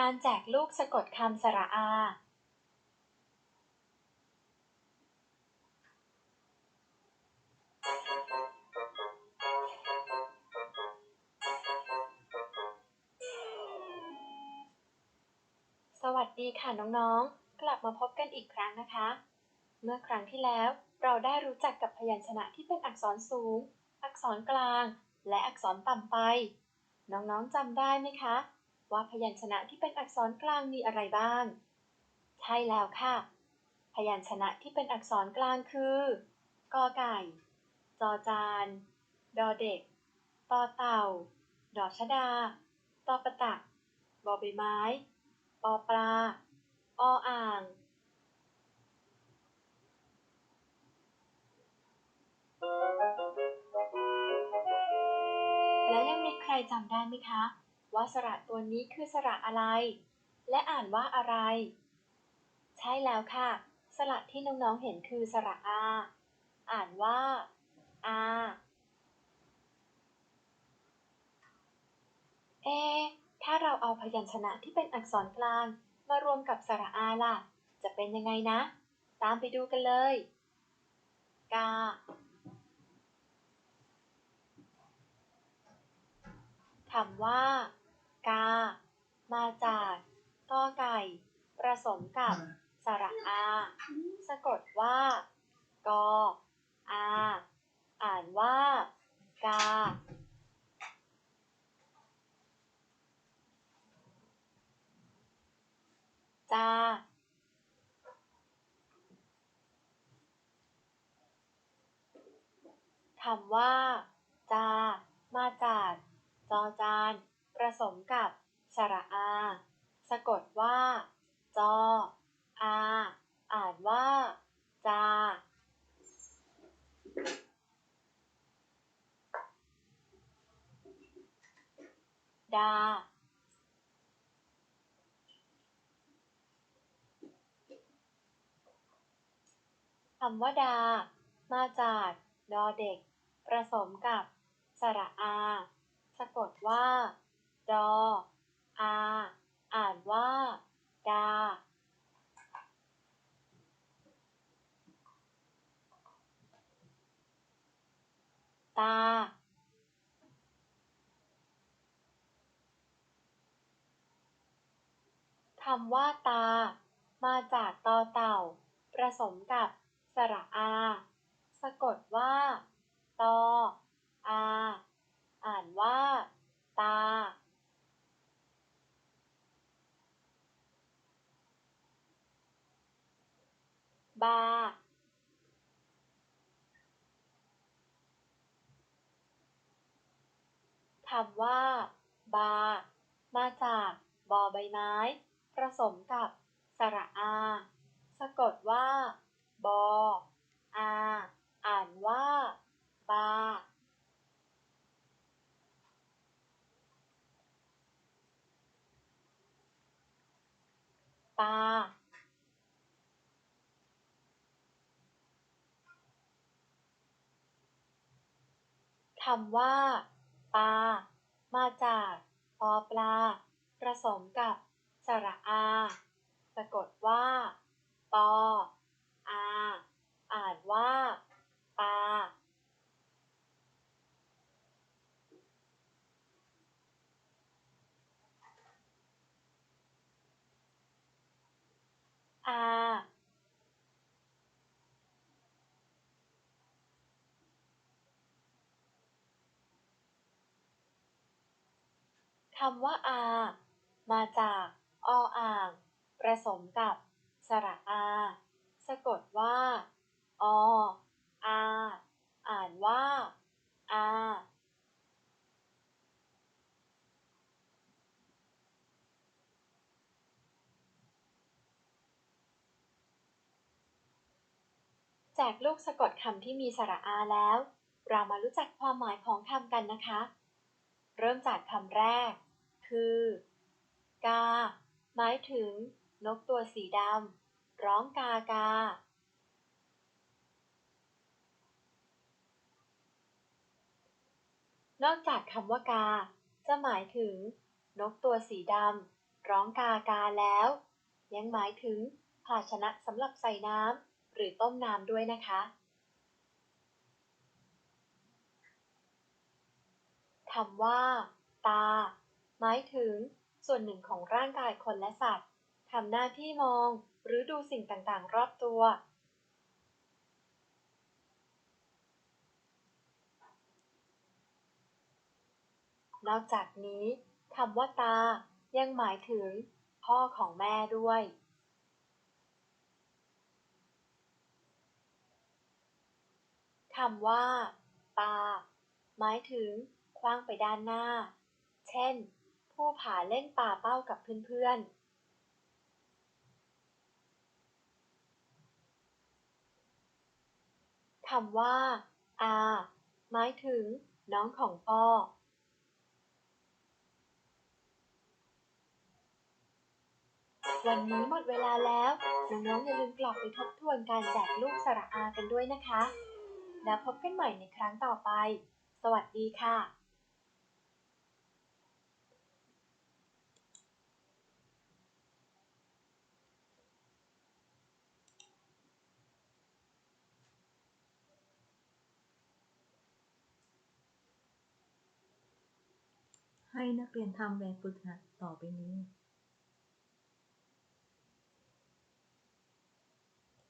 การแจกลูกสะกดคำสระอาสวัสดีค่ะน้องๆ กลับมาพบกันอีกครั้งนะคะ เมื่อครั้งที่แล้วเราได้รู้จักกับพยัญชนะที่เป็นอักษรสูง อักษรกลาง และอักษรต่ำไป น้องๆจำได้ไหมคะ ว่าพยัญชนะที่เป็นอักษรกลางมีอะไรบ้าง ใช่แล้วค่ะ พยัญชนะที่เป็นอักษรกลางคือกอไก่ จอจาน ดอเด็ก ตอเต่า ดอชดา ตอประตัก บอใบไม้ ปอปลา ออ่าง และยังมีใครจำได้ไหมคะ ว่าสระตัวนี้คือสระอะไร และอ่านว่าอะไร ใช่แล้วค่ะ สระที่น้องๆเห็นคือสระอา อ่านว่าอาเอ ถ้าเราเอาพยัญชนะที่เป็นอักษรกลาง มารวมกับสระอาล่ะ จะเป็นยังไงนะ ตามไปดูกันเลย กา คำว่า กา มาจากกอไก่ผสมกับสระอา สะกดว่า กอ อา อ่านว่า กา จา คำว่า จา มาจาก จอจาน ผสมกับ สระอา สะกดว่า จอ อา อ่านว่า จา ดา คำว่าดา มาจากดอเด็กผสมกับ สระอา สะกดว่า ดออาอ่านว่าดาตา คำว่าตา มาจากตอเต่า ผสมกับสระอา สะกดว่า ตออา อ่านว่า ตา บาคำว่า บามาจากบอใบไม้ ผสมกับ สระอา สะกดว่า บอานว่า บา ตา คำว่า ปา มาจาก ปอปลา ผสมกับ สระอา สะกดว่า ปอ อา อ่านว่า ปา อา คำว่าอามาจาก ออ่างผสมกับ สระอา สะกดว่า ออาอ่านว่า อาจากลูกสะกดคำที่มีสระอาแล้ว เรามารู้จักความหมายของคำกันนะคะ เริ่มจากคำแรก คือ กา หมายถึง นกตัวสีดำ ร้องกากา นอกจากคำว่ากา จะหมายถึง นกตัวสีดำ ร้องกากาแล้ว ยังหมายถึง ภาชนะสำหรับใส่น้ำหรือต้มน้ำด้วยนะคะคำว่า ตา มายถึง ส่วนหนึ่งของร่างกายคนและสัตว์ทำหน้าที่มองหรือดูสิ่งต่าง ๆ รอบตัว นอกจากนี้คำว่าตายังหมายถึง พ่อของแม่ด้วย คำว่า ตา หมายถึงขว้างไปด้านหน้า เช่น ผู้ผาเล่นปาเป้ากับเพื่อนๆ คำว่า อา หมายถึง น้องของพ่อ วันนี้หมดเวลาแล้ว น้องๆอย่าลืมกลับไปทบทวนการแจกลูกสระอากันด้วยนะคะ แล้วพบกันใหม่ในครั้งต่อไป สวัสดีค่ะ ให้นักเรียนทำแบบฝึกหัดต่อไปนี้